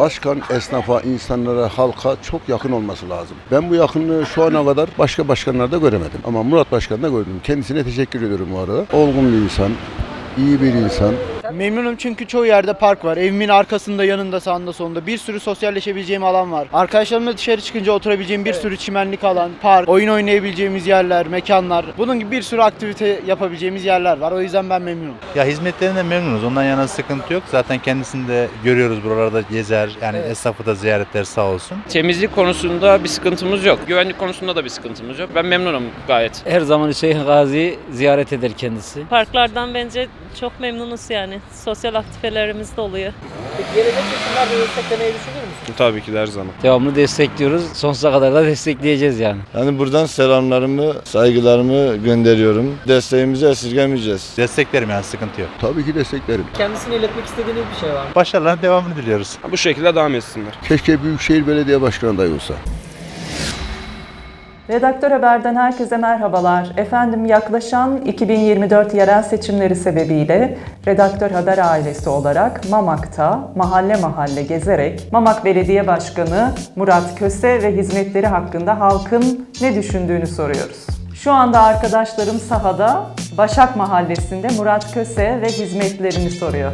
Başkan esnafa, insanlara, halka çok yakın olması lazım. Ben bu yakınlığı şu ana kadar başka başkanlarda göremedim. Ama Murat Başkan'da gördüm. Kendisine teşekkür ediyorum bu arada. Olgun bir insan, iyi bir insan. Memnunum çünkü çoğu yerde park var. Evimin arkasında, yanında, sağında, solunda bir sürü sosyalleşebileceğim alan var. Arkadaşlarımla dışarı çıkınca oturabileceğim bir sürü çimenlik alan, park, oyun oynayabileceğimiz yerler, mekanlar. Bunun gibi bir sürü aktivite yapabileceğimiz yerler var. O yüzden ben memnunum. Ya hizmetlerinden memnunuz. Ondan yana sıkıntı yok. Zaten kendisini de görüyoruz buralarda gezer. Yani esnafı da ziyaretler sağ olsun. Temizlik konusunda bir sıkıntımız yok. Güvenlik konusunda da bir sıkıntımız yok. Ben memnunum gayet. Her zaman Hüseyin Gazi'yi ziyaret eder kendisi. Parklardan bence çok memnunuz yani. Sosyal aktivelerimiz de oluyor. Gelecek seçimlerde desteklemeyi düşünür müsün? Tabii ki de her zaman. Devamlı destekliyoruz. Sonsuza kadar da destekleyeceğiz yani. Yani buradan selamlarımı, saygılarımı gönderiyorum. Desteğimizi esirgemeyeceğiz. Desteklerim yani sıkıntı yok. Tabii ki desteklerim. Kendisine iletmek istediğiniz bir şey var mı? Başarıların devamını diliyoruz. Bu şekilde devam etsinler. Keşke Büyükşehir Belediye Başkanı adayı olsa. Redaktör Haber'den herkese merhabalar. Efendim yaklaşan 2024 yerel seçimleri sebebiyle Redaktör Haber ailesi olarak Mamak'ta mahalle mahalle gezerek Mamak Belediye Başkanı Murat Köse ve hizmetleri hakkında halkın ne düşündüğünü soruyoruz. Şu anda arkadaşlarım sahada Başak Mahallesi'nde Murat Köse ve hizmetlerini soruyor.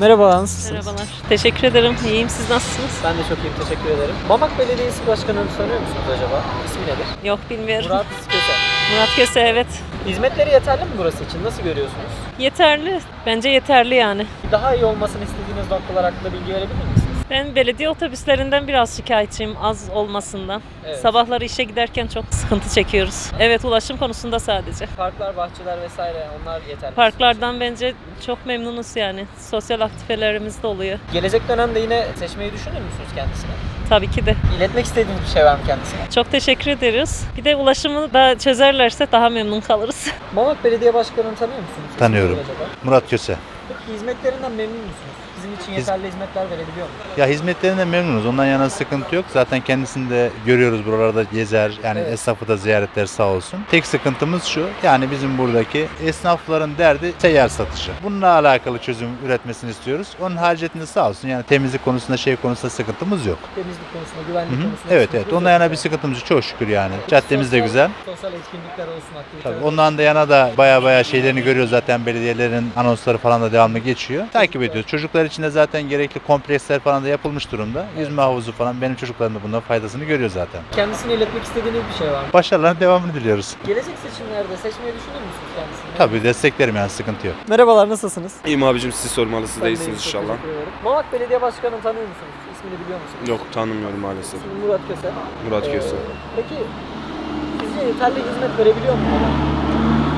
Merhaba, nasılsınız? Merhabalar. Teşekkür ederim. İyiyim. Siz nasılsınız? Ben de çok iyiyim, teşekkür ederim. Mamak Belediyesi Başkanı'nı tanıyor musunuz acaba? İsmi nedir? Yok bilmiyorum. Murat Köse. Murat Köse evet. Hizmetleri yeterli mi burası için? Nasıl görüyorsunuz? Yeterli. Bence yeterli yani. Daha iyi olmasını istediğiniz noktalar hakkında bilgi verebilir misiniz? Ben belediye otobüslerinden biraz şikayetçiyim az olmasından. Evet. Sabahları işe giderken çok sıkıntı çekiyoruz. Evet ulaşım konusunda sadece. Parklar, bahçeler vesaire onlar yeterli. Parklardan bence çok memnunuz yani. Sosyal aktivelerimiz de oluyor. Gelecek dönemde yine seçmeyi düşünür müsünüz kendisine? Tabii ki de. İletmek istediğiniz bir şey var mı kendisine? Çok teşekkür ederiz. Bir de ulaşımı da çözerlerse daha memnun kalırız. Mamak Belediye Başkanı'nı tanıyor musunuz? Tanıyorum. Murat Köse. Peki hizmetlerinden memnun musunuz? Bizim için yeterli hizmetler verebiliyor mu? Ya hizmetlerinden memnunuz. Ondan yana sıkıntı yok. Zaten kendisini de görüyoruz buralarda gezer. Yani Evet. esnafı da ziyaretler sağ olsun. Tek sıkıntımız şu. Yani bizim buradaki esnafların derdi seyyar satışı. Bununla alakalı çözüm üretmesini istiyoruz. Onun haricinde sağ olsun. Yani temizlik konusunda şey konusunda sıkıntımız yok. Temizlik konusunda, güvenlik Hı hı. konusunda. Evet evet. Ondan yana bir sıkıntımız yok. Çok şükür yani. Caddemiz de Sosyal- güzel. Sosyal etkinlikler olsun, aktiviteler Tabii olsun. ondan da yana da baya baya şeylerini görüyoruz zaten belediyelerin anonsları falan da devamlı geçiyor. Takip ediyoruz. Çocuklar için de zaten gerekli kompleksler falan da yapılmış durumda. Yüzme havuzu falan benim çocuklarım da bundan faydasını görüyor zaten. Kendisine iletmek istediğiniz bir şey var mı? Başarıların devamını diliyoruz. Gelecek seçimlerde seçmeyi düşünür müsünüz kendisini? Tabii desteklerim yani sıkıntı yok. Merhabalar, nasılsınız? İyiyim abicim siz sormalı siz Ben de de iyisiniz iyiyim, çok inşallah. teşekkür ederim. Mamak Belediye Başkanı'nı tanıyor musunuz? İsmini biliyor musunuz? Yok tanımıyorum maalesef. İsmi Murat Köse. Murat Ee, Köse. Peki sizce yeterli hizmet verebiliyor mu? Mamak?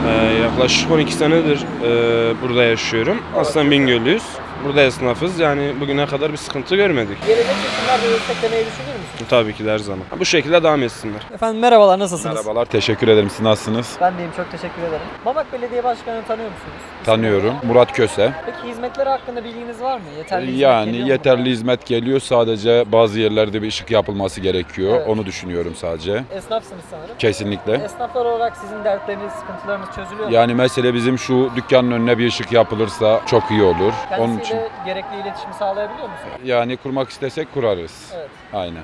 Ee, yaklaşık 12 senedir e, burada yaşıyorum. Aslan Bingöllüyüz. Burada esnafız. Yani bugüne kadar bir sıkıntı görmedik. Gelecek seçimlerde desteklemeyi düşünür müsünüz? Tabii ki de her zaman. Bu şekilde devam etsinler. Efendim merhabalar, nasılsınız? Merhabalar, teşekkür ederim. Siz nasılsınız? Ben deyim, çok teşekkür ederim. Mamak Belediye Başkanı'nı tanıyor musunuz? Tanıyorum. Murat Köse. Peki hizmetleri hakkında bilginiz var mı? Yeterli hizmet Yani geliyor mu yeterli hizmet geliyor. Sadece bazı yerlerde bir ışık yapılması gerekiyor. Evet. Onu düşünüyorum sadece. Esnafsınız sanırım. Kesinlikle. Esnaflar olarak sizin dertleriniz, sıkıntılarınız çözülüyor mu? Yani mesele bizim şu dükkanın önüne bir ışık yapılırsa çok iyi olur. Onun için Kendisiyle gerekli iletişimi sağlayabiliyor musunuz? yani kurmak istesek kurarız. Evet. Aynen.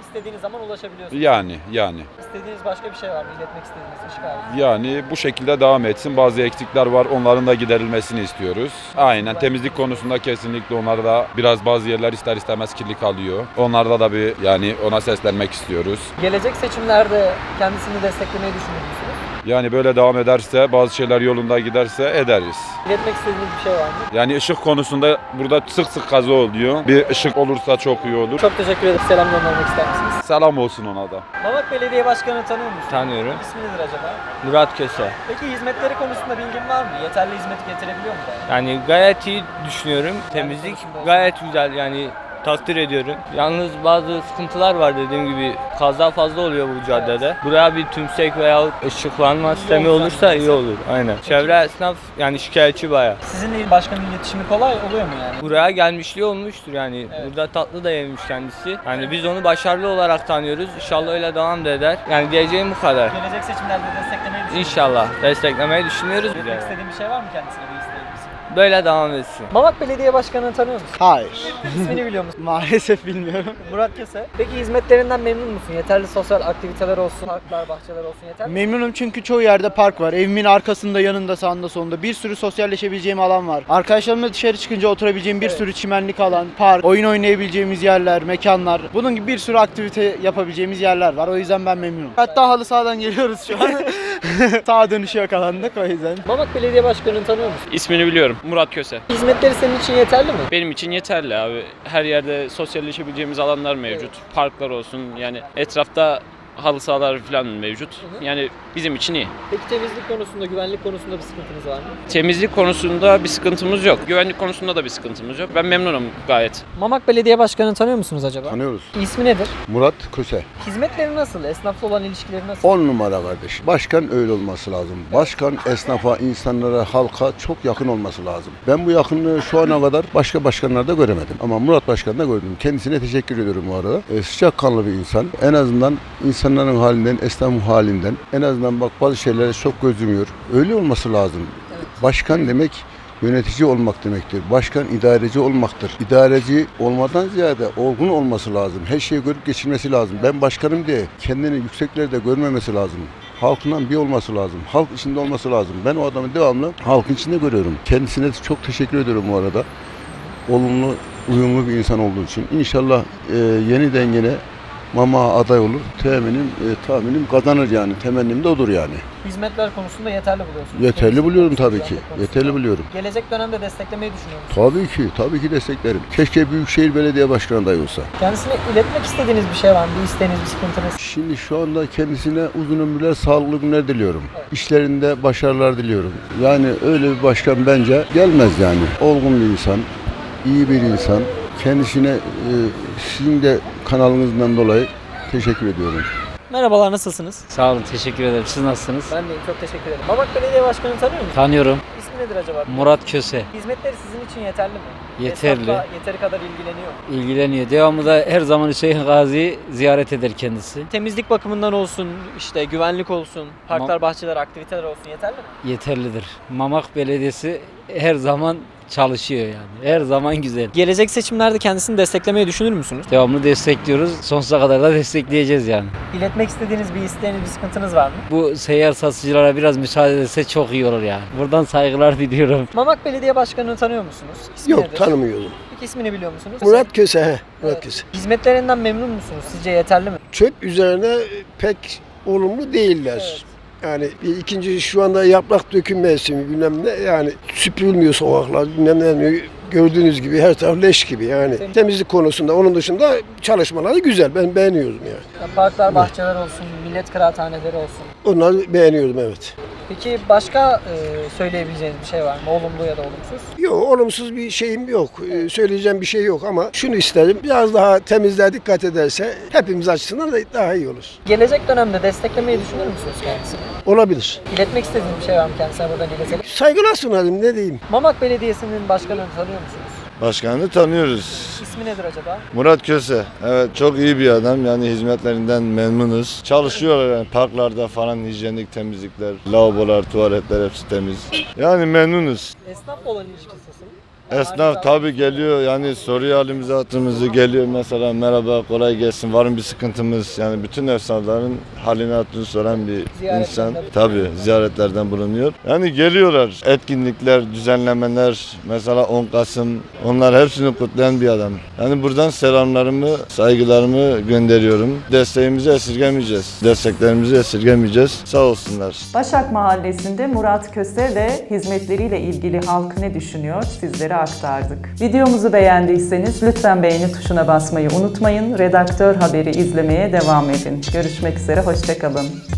İstediğiniz zaman ulaşabiliyorsunuz. Yani yani İstediğiniz başka bir şey var mı? İletmek istediğiniz ışık harici. yani bu şekilde devam etsin. Bazı eksikler var. Onların da giderilmesini istiyoruz. Aynen. Temizlik konusunda kesinlikle onlar da biraz bazı yerler ister istemez kirli kalıyor. Onlarda da bir yani ona seslenmek istiyoruz. Gelecek seçimlerde kendisini desteklemeyi düşünür müsünüz? Yani böyle devam ederse, bazı şeyler yolunda giderse ederiz. İletmek istediğiniz bir şey var mı? Yani ışık konusunda burada sık sık kaza oluyor. Bir ışık olursa çok iyi olur. Çok teşekkür ederim. Selam göndermek ister misiniz? Selam olsun ona da. Mamak Belediye Başkanı tanıyor musunuz? Tanıyorum. İsmi nedir acaba? Murat Köse. Peki hizmetleri konusunda bilgin var mı? Yeterli hizmeti getirebiliyor mu? Yani gayet iyi düşünüyorum. Temizlik gayet güzel yani takdir ediyorum. Yalnız bazı sıkıntılar var dediğim gibi kaza fazla oluyor bu caddede. Buraya bir tümsek veya ışıklanma sistemi olursa iyi olur. Aynen. Çevre esnaf yani şikayetçi baya. Sizinle başkanın iletişimi kolay oluyor mu yani? Buraya gelmişliği olmuştur yani. Burada tatlı da yemiş kendisi. Yani biz onu başarılı olarak tanıyoruz. İnşallah öyle devam da eder. Yani diyeceğim bu kadar. Gelecek seçimlerde desteklemeyi düşünüyor İnşallah desteklemeyi düşünüyoruz. Demek istediğin bir şey var mı kendisine? Böyle devam etsin. Mamak Belediye Başkanı'nı tanıyor musun? Hayır. İsmini biliyor musun? Maalesef bilmiyorum. Murat Köse. Peki hizmetlerinden memnun musun? Yeterli sosyal aktiviteler olsun, parklar, bahçeler olsun yeterli mi? Memnunum çünkü çoğu yerde park var. Evimin arkasında, yanında, sağında, solunda bir sürü sosyalleşebileceğim alan var. Arkadaşlarımla dışarı çıkınca oturabileceğim bir Evet. sürü çimenlik alan, park, oyun oynayabileceğimiz yerler, mekanlar. Bunun gibi bir sürü aktivite yapabileceğimiz yerler var. O yüzden ben memnunum. Hatta halı sahadan geliyoruz şu an. Sağa dönüşü yakalandık o yüzden. Mamak Belediye Başkanı'nı tanıyor musun? İsmini biliyorum. Murat Köse. Hizmetleri senin için yeterli mi? Benim için yeterli abi. Her yerde sosyalleşebileceğimiz alanlar mevcut. Parklar olsun. Yani etrafta halı sahalar falan mevcut. hı. Yani bizim için iyi. Peki temizlik konusunda, güvenlik konusunda bir sıkıntınız var mı? Temizlik konusunda bir sıkıntımız yok. Güvenlik konusunda da bir sıkıntımız yok. Ben memnunum gayet. Mamak Belediye Başkanı'nı tanıyor musunuz acaba? Tanıyoruz. İsmi nedir? Murat Köse. Hizmetleri nasıl? Esnafla olan ilişkileri nasıl? 10 numara kardeş. Başkan öyle olması lazım. Başkan esnafa, insanlara, halka çok yakın olması lazım. Ben bu yakınlığı şu ana kadar başka başkanlarda göremedim. Ama Murat Başkan'da gördüm. Kendisine teşekkür ediyorum bu arada. E, sıcakkanlı bir insan. En azından insanların halinden, esnafın halinden en azından bak bazı şeylere çok göz yumuyor. Öyle olması lazım. Başkan demek yönetici olmak demektir. Başkan idareci olmaktır. İdareci olmadan ziyade olgun olması lazım. Her şeyi görüp geçirmesi lazım. Ben başkanım diye kendini yükseklerde görmemesi lazım. Halkından bir olması lazım. Halk içinde olması lazım. Ben o adamı devamlı halkın içinde görüyorum. Kendisine çok teşekkür ediyorum bu arada. Olumlu, uyumlu bir insan olduğu için. İnşallah e, yeniden yine mama aday olur. Teminim, e, tahminim kazanır yani. Temennim de odur yani. Hizmetler konusunda yeterli buluyorsunuz. Yeterli buluyorum tabii ki. konusunda. Yeterli buluyorum. Gelecek dönemde desteklemeyi düşünüyor musunuz? Tabii ki, tabii ki desteklerim. Keşke Büyükşehir Belediye Başkanı adayı olsa. Kendisine iletmek istediğiniz bir şey var mı? Bir isteğiniz, bir sıkıntınız? Şimdi şu anda kendisine uzun ömürler, sağlıklı günler diliyorum. İşlerinde başarılar diliyorum. Yani öyle bir başkan bence gelmez yani. Olgun bir insan, iyi bir insan. Kendisine e, sizin de kanalınızdan dolayı teşekkür ediyorum. Merhabalar, nasılsınız? Sağ olun, teşekkür ederim. Siz nasılsınız? Ben de çok teşekkür ederim. Mamak Belediye Başkanı'nı tanıyor musunuz? Tanıyorum. İsmi nedir acaba? Murat Köse. Hizmetleri sizin için yeterli mi? Yeterli. Esnafla yeteri kadar ilgileniyor mu? İlgileniyor. Devamlı da her zaman Hüseyin Gazi'yi ziyaret eder kendisi. Temizlik bakımından olsun, işte güvenlik olsun, parklar, bahçeler, aktiviteler olsun yeterli mi? Yeterlidir. Mamak Belediyesi her zaman çalışıyor yani. Her zaman güzel. Gelecek seçimlerde kendisini desteklemeyi düşünür müsünüz? Devamlı destekliyoruz. Sonsuza kadar da destekleyeceğiz yani. İletmek istediğiniz bir isteğiniz, bir sıkıntınız var mı? Bu seyyar satıcılara biraz müsaade etse çok iyi olur yani. Buradan saygılar diliyorum. Mamak Belediye Başkanı'nı tanıyor musunuz? İsmi Yok nedir? tanımıyorum. Peki ismini biliyor musunuz? Murat Köse, he. Murat. Köse. Hizmetlerinden memnun musunuz? Sizce yeterli mi? Çöp üzerine pek olumlu değiller. Evet. Yani bir ikinci şu anda yaprak döküm mevsimi bilmem ne yani süpürülmüyor sokaklar bilmem ne gördüğünüz gibi her taraf leş gibi yani Tem- temizlik konusunda onun dışında çalışmaları güzel ben beğeniyorum yani. Ya Parklar, bahçeler olsun, millet kıraathaneleri olsun. Onları beğeniyorum evet. Peki başka e, söyleyebileceğiniz bir şey var mı? Olumlu ya da olumsuz? Yok olumsuz bir şeyim yok. Ee, söyleyeceğim bir şey yok ama şunu isterim. Biraz daha temizliğe dikkat ederse hepimiz açısından da daha iyi olur. Gelecek dönemde desteklemeyi düşünür müsünüz kendisini? Olabilir. İletmek istediğiniz bir şey var mı kendisine buradan iletelim? Saygılar sunarım ne diyeyim. Mamak Belediyesi'nin başkanını tanıyor musunuz? Başkanı tanıyoruz. İsmi nedir acaba? Murat Köse. Evet çok iyi bir adam. Yani hizmetlerinden memnunuz. Çalışıyorlar yani parklarda falan hijyenik temizlikler, lavabolar, tuvaletler hepsi temiz. Yani memnunuz. Esnafla olan ilişkisi nasıl? Esnaf tabi geliyor yani soruyor halimizi hatırımızı geliyor mesela merhaba kolay gelsin var mı bir sıkıntımız yani bütün esnafların halini hatırını soran bir insan bulunuyor. tabi ziyaretlerden bulunuyor. Yani geliyorlar etkinlikler düzenlemeler mesela 10 Kasım onlar hepsini kutlayan bir adam. Yani buradan selamlarımı saygılarımı gönderiyorum. Desteğimizi esirgemeyeceğiz. Desteklerimizi esirgemeyeceğiz. Sağ olsunlar. Başak Mahallesi'nde Murat Köse ve hizmetleriyle ilgili halk ne düşünüyor sizlere aktardık. Videomuzu beğendiyseniz lütfen beğeni tuşuna basmayı unutmayın. Redaktör haberi izlemeye devam edin. Görüşmek üzere, hoşçakalın.